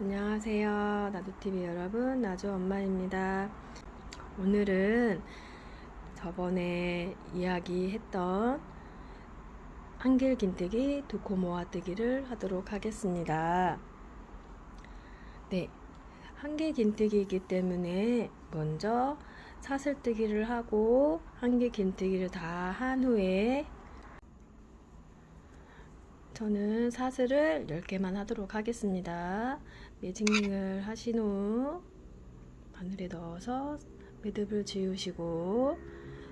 안녕하세요. 나도TV 여러분, 나주 엄마입니다. 오늘은 저번에 이야기했던 한길 긴뜨기, 두코 모아뜨기를 하도록 하겠습니다. 네. 한길 긴뜨기이기 때문에 먼저 사슬뜨기를 하고 한길 긴뜨기를 다 한 후에 저는 사슬을 10개만 하도록 하겠습니다. 매직링을 하신 후 바늘에 넣어서 매듭을 지우시고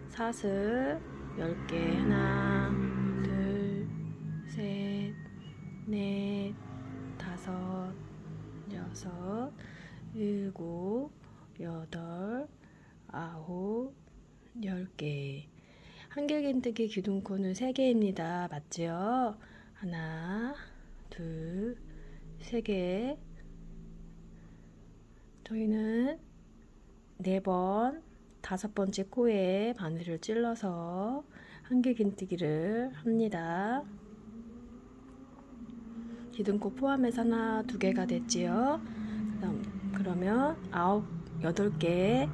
사슬 10개 하나 둘셋넷 다섯 여섯 일곱 여덟 아홉 열개 한길긴뜨기 기둥코는 3개입니다. 맞죠? 하나, 둘, 세 개. 저희는 네 번, 다섯 번째 코에 바늘을 찔러서 한길 긴뜨기를 합니다. 기둥코 포함해서 하나, 두 개가 됐지요. 그럼, 그러면 아홉, 여덟 개의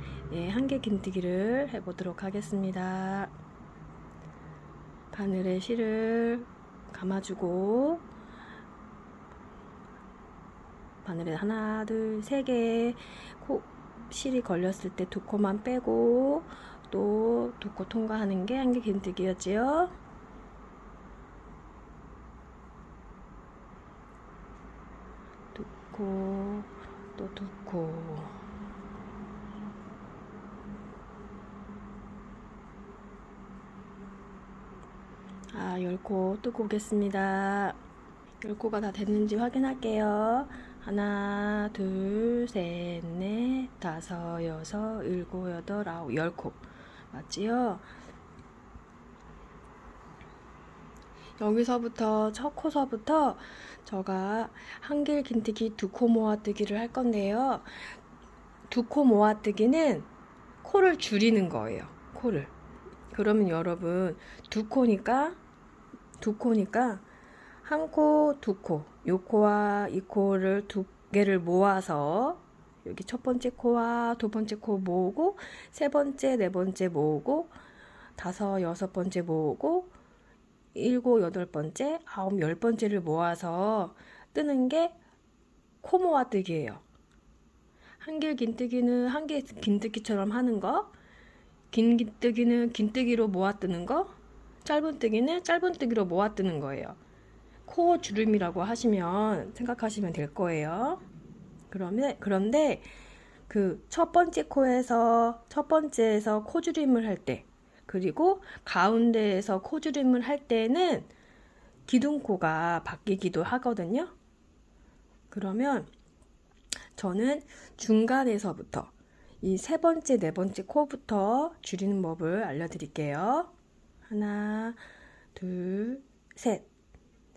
한길 긴뜨기를 해보도록 하겠습니다. 바늘에 실을 감아주고 바늘에 하나 둘 세 개 코 실이 걸렸을 때 두 코만 빼고 또 두 코 통과하는 게 한개 긴뜨기였지요. 두 코, 또 두 코. 아, 10코 뜨고 오겠습니다. 10코가 다 됐는지 확인할게요. 하나, 둘, 셋, 넷, 다섯, 여섯, 일곱, 여덟, 아홉, 열 코. 맞지요? 여기서부터 첫 코서부터 제가 한길 긴뜨기 두 코 모아뜨기를 할 건데요. 두 코 모아뜨기는 코를 줄이는 거예요. 코를. 그러면 여러분 두 코니까 두 코니까 한 코, 두 코, 요 코와 이 코를 두 개를 모아서 여기 첫 번째 코와 두 번째 코 모으고 세 번째, 네 번째 모으고 다섯, 여섯 번째 모으고 일곱, 여덟 번째, 아홉, 열 번째를 모아서 뜨는 게 코 모아뜨기예요. 한길 긴뜨기는 한길 긴뜨기처럼 하는 거, 긴 긴뜨기는 긴뜨기로 모아뜨는 거, 짧은 뜨기는 짧은 뜨기로 모아뜨는 거예요. 코 주름이라고 하시면 생각하시면 될 거예요. 그러면 그런데 그 첫 번째 코에서 첫 번째에서 코주림을 할 때, 그리고 가운데에서 코주림을 할 때는 기둥코가 바뀌기도 하거든요. 그러면 저는 중간에서부터 이 세 번째, 네 번째 코부터 줄이는 법을 알려드릴게요. 하나, 둘, 셋.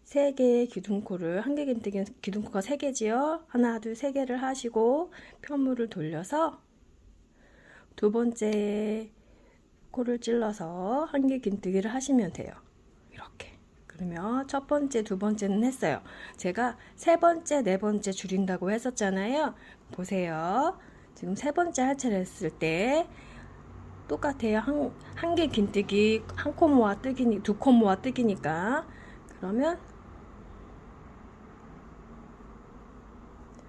세 개의 기둥코를 한개 긴뜨기 기둥코가 세 개지요. 하나, 둘, 세 개를 하시고 편물을 돌려서 두 번째 코를 찔러서 한 개 긴뜨기를 하시면 돼요. 이렇게. 그러면 첫 번째, 두 번째는 했어요. 제가 세 번째, 네 번째 줄인다고 했었잖아요. 보세요. 지금 세 번째 할차를 했을 때 똑같아요. 한, 한 개 긴뜨기, 한 코 모아 뜨기니, 두 코 모아 뜨기니까. 그러면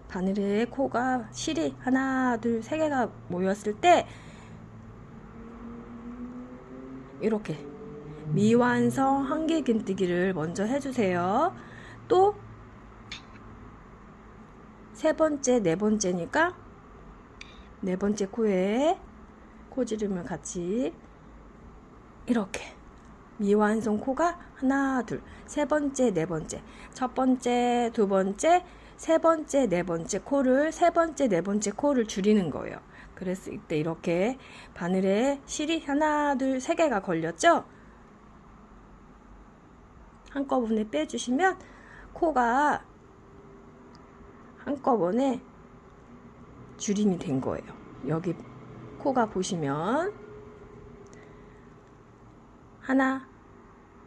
바늘에 코가 실이 하나, 둘, 세 개가 모였을 때 이렇게 미완성 한개 긴뜨기를 먼저 해주세요. 또 세 번째, 네 번째니까 네 번째 코에 코지름을 같이 이렇게 미완성 코가 하나, 둘, 세 번째, 네 번째, 첫 번째, 두 번째, 세 번째, 네 번째 코를 세 번째, 네 번째 코를 줄이는 거예요. 그랬을 때 이렇게 바늘에 실이 하나, 둘, 세 개가 걸렸죠? 한꺼번에 빼주시면 코가 한꺼번에 줄임이 된 거예요. 여기 코가 보시면 하나,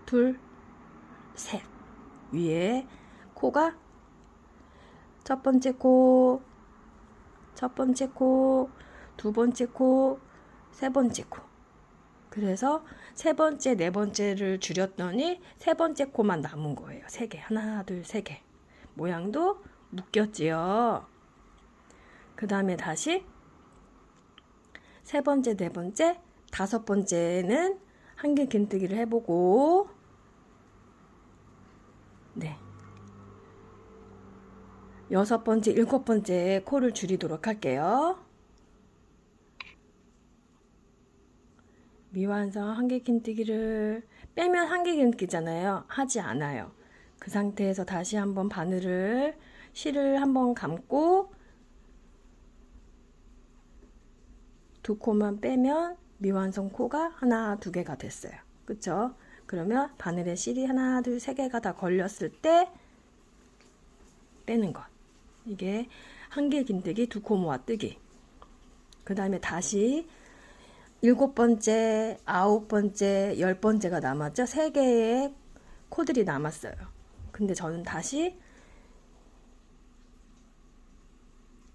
둘, 셋 위에 코가 첫 번째 코, 첫 번째 코, 두 번째 코, 세 번째 코. 그래서 세 번째, 네 번째를 줄였더니 세 번째 코만 남은 거예요. 세 개. 하나, 둘, 세 개. 모양도 묶였지요. 그 다음에 다시 세 번째, 네 번째, 다섯 번째는 한길 긴뜨기를 해보고, 네. 여섯 번째, 일곱 번째 코를 줄이도록 할게요. 미완성 한길 긴뜨기를 빼면 한길 긴뜨기잖아요. 하지 않아요. 그 상태에서 다시 한번 바늘을 실을 한번 감고 두 코만 빼면 미완성 코가 하나, 두 개가 됐어요. 그쵸? 그러면 바늘에 실이 하나, 둘, 세 개가 다 걸렸을 때 빼는 것. 이게 한길 긴뜨기, 두 코 모아 뜨기. 그 다음에 다시 일곱 번째, 아홉 번째, 열 번째가 남았죠? 세 개의 코들이 남았어요. 근데 저는 다시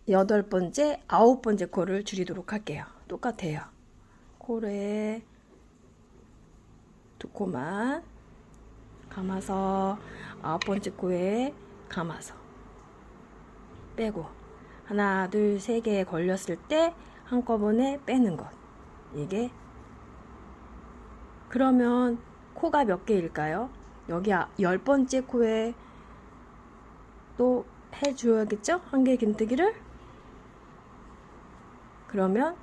여덟 번째, 아홉 번째 코를 줄이도록 할게요. 똑같아요. 코에 두 코만 감아서 아홉 번째 코에 감아서 빼고 하나, 둘, 세 개 걸렸을 때 한꺼번에 빼는 것. 이게 그러면 코가 몇 개일까요? 여기 아- 열 번째 코에 또 해줘야겠죠? 한 개 긴뜨기를 그러면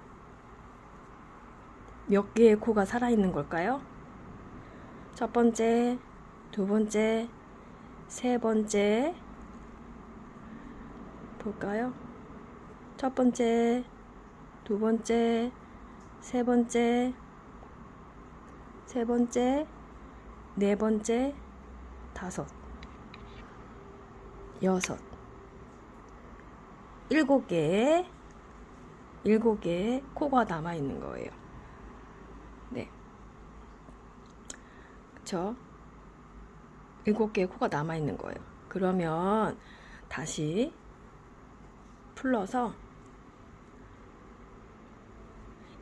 몇 개의 코가 살아있는 걸까요? 첫 번째, 두 번째, 세 번째 볼까요? 첫 번째, 두 번째, 세 번째, 세 번째, 네 번째, 다섯, 여섯, 일곱 개의 일곱 개의 코가 남아 있는 거예요. 네. 그쵸? 일곱 개의 코가 남아 있는 거예요. 그러면 다시 풀러서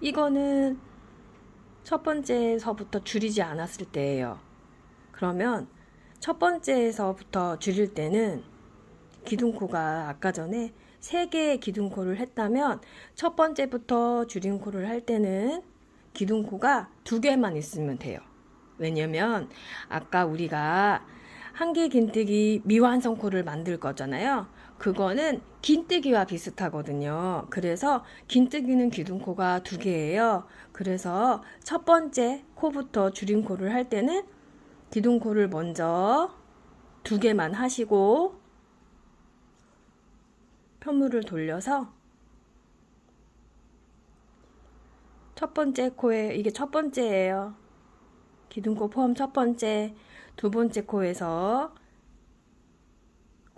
이거는 첫 번째에서부터 줄이지 않았을 때예요. 그러면 첫 번째에서부터 줄일 때는 기둥코가 아까 전에 세 개의 기둥코를 했다면 첫 번째부터 줄인 코를 할 때는 기둥코가 두 개만 있으면 돼요. 왜냐면 아까 우리가 한길 긴뜨기 미완성 코를 만들 거잖아요. 그거는 긴뜨기와 비슷하거든요. 그래서 긴뜨기는 기둥코가 두 개예요. 그래서 첫 번째 코부터 줄인 코를 할 때는 기둥코를 먼저 두 개만 하시고 편물을 돌려서 첫 번째 코에 이게 첫 번째예요. 기둥코 포함 첫 번째, 두 번째 코에서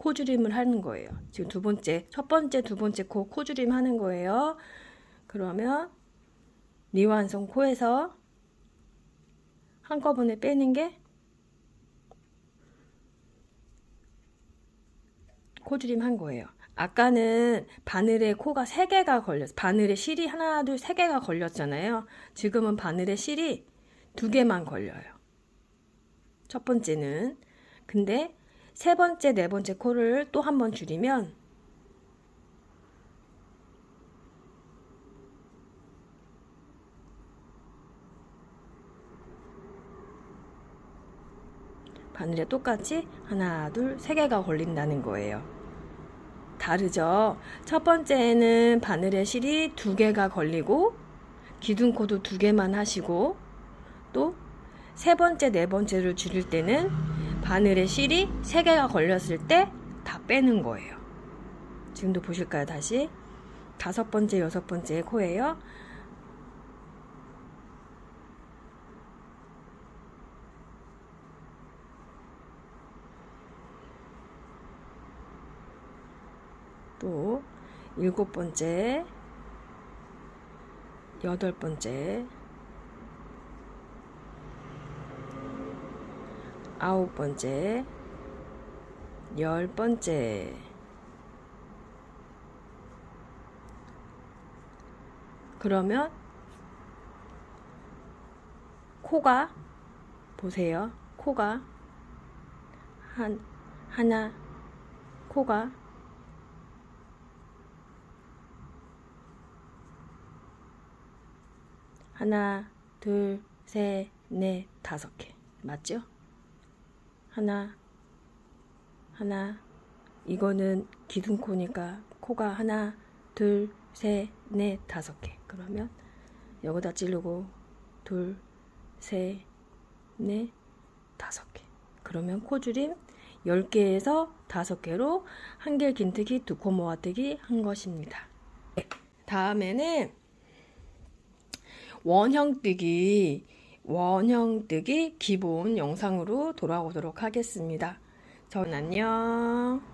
코줄임을 하는 거예요. 지금 두 번째, 첫 번째, 두 번째 코 코줄임 하는 거예요. 그러면 미완성 코에서 한꺼번에 빼는 게 코줄임 한 거예요. 아까는 바늘에 코가 세 개가 걸렸, 바늘에 실이 하나, 둘, 세 개가 걸렸잖아요. 지금은 바늘에 실이 두 개만 걸려요. 첫 번째는. 근데 세 번째, 네 번째 코를 또 한 번 줄이면 바늘에 똑같이 하나, 둘, 세 개가 걸린다는 거예요. 다르죠? 첫 번째는 바늘에 실이 두 개가 걸리고 기둥코도 두 개만 하시고 또 세 번째, 네 번째를 줄일 때는 바늘에 실이 세 개가 걸렸을 때 다 빼는 거예요. 지금도 보실까요? 다시 다섯 번째, 여섯 번째 코예요. 또 일곱 번째, 여덟 번째, 아홉 번째, 열 번째. 그러면 코가 보세요. 코가 한 하나 코가 하나 둘 셋 넷 다섯 개 맞죠? 하나, 하나. 이거는 기둥코니까 코가 하나, 둘, 셋, 넷, 다섯 개. 그러면 여기다 찌르고 둘, 셋, 넷, 다섯 개. 그러면 코줄임 10개에서 5개로 한길 긴뜨기, 두 코 모아뜨기 한 것입니다. 네, 다음에는 원형뜨기, 원형뜨기 기본 영상으로 돌아오도록 하겠습니다. 전 안녕.